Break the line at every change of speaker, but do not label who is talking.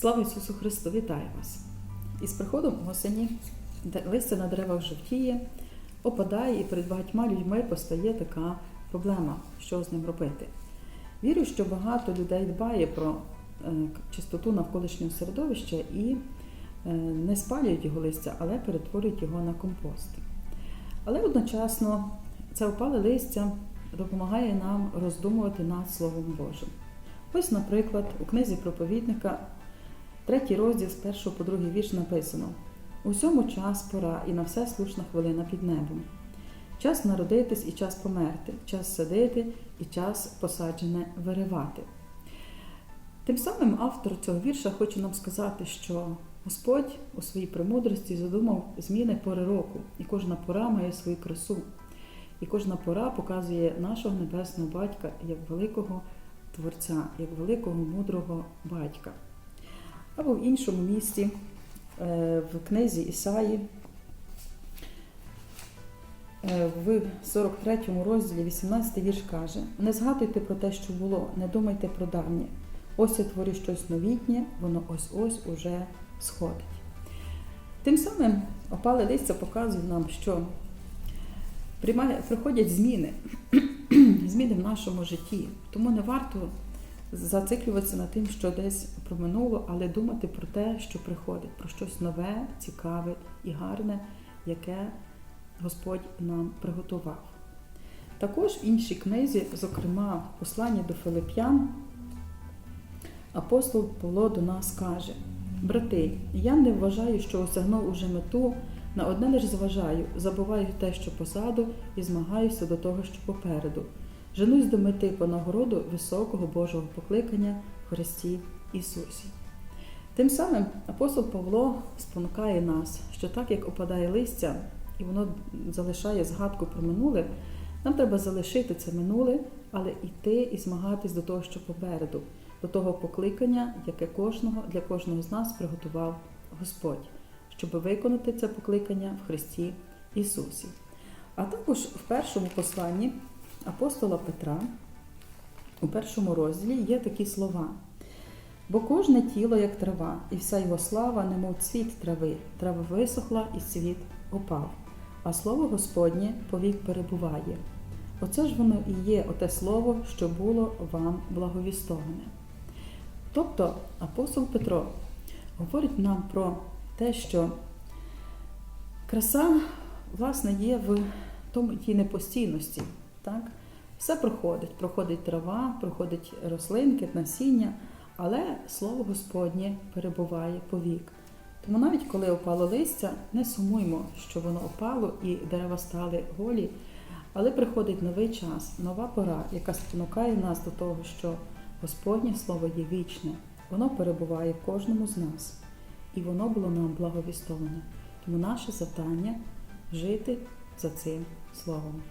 Слава Ісусу Христу! Вітаю вас! Із приходом осені листя на деревах жовтіє, опадає і перед багатьма людьми постає така проблема, що з ним робити. Вірю, що багато людей дбає про е, чистоту навколишнього середовища і е, не спалюють його листя, але перетворюють його на компост. Але одночасно це опале листя допомагає нам роздумувати над Словом Божим. Ось, наприклад, у книзі проповідника, третій розділ з першого по другий вірш написано: Усьому час пора і на все слушна хвилина під небом. Час народитись і час померти, час садити і час посаджене виривати. Тим самим автор цього вірша хоче нам сказати, що Господь у своїй премудрості задумав зміни пори року, і кожна пора має свою красу. І кожна пора показує нашого небесного батька як великого Творця, як великого мудрого батька. Або в іншому місці, е, в книзі Ісаї, е, в 43 розділі 18 вірш каже: Не згадуйте про те, що було, не думайте про давнє. Ось я творю щось новітнє, воно ось-ось уже сходить. Тим самим опале листя показує нам, що приходять зміни, зміни в нашому житті. Тому не варто зациклюватися на тим, що десь проминуло, але думати про те, що приходить, про щось нове, цікаве і гарне, яке Господь нам приготував. Також в іншій книзі, зокрема, в посланні до Филип'ян, апостол Павло до нас каже: Брати, я не вважаю, що осягнув уже мету, на одне лише зважаю, забуваю те, що позаду, і змагаюся до того, що попереду. Женусь до мети по нагороду високого Божого покликання в Христі Ісусі. Тим самим апостол Павло спонукає нас, що так як опадає листя, і воно залишає згадку про минуле, нам треба залишити це минуле, але йти і змагатись до того, що попереду, до того покликання, яке кожного для кожного з нас приготував Господь, щоб виконати це покликання в Христі Ісусі. А також в першому посланні апостола Петра, у першому розділі є такі слова. Бо кожне тіло, як трава, і вся його слава, немов цвіт трави, трава висохла і цвіт опав, а слово Господнє повік перебуває. Оце ж воно і є оте слово, що було вам благовістоване. Тобто апостол Петро говорить нам про те, що краса, власне, є в тому тій непостійності. Так? Все проходить, проходить трава, проходить рослинки, насіння, але слово Господнє перебуває повік. Тому навіть коли опало листя, не сумуймо, що воно опало і дерева стали голі, але приходить новий час, нова пора, яка спонукає нас до того, що Господнє Слово є вічне, воно перебуває в кожному з нас, і воно було нам благовістоване. Тому наше завдання жити за цим словом.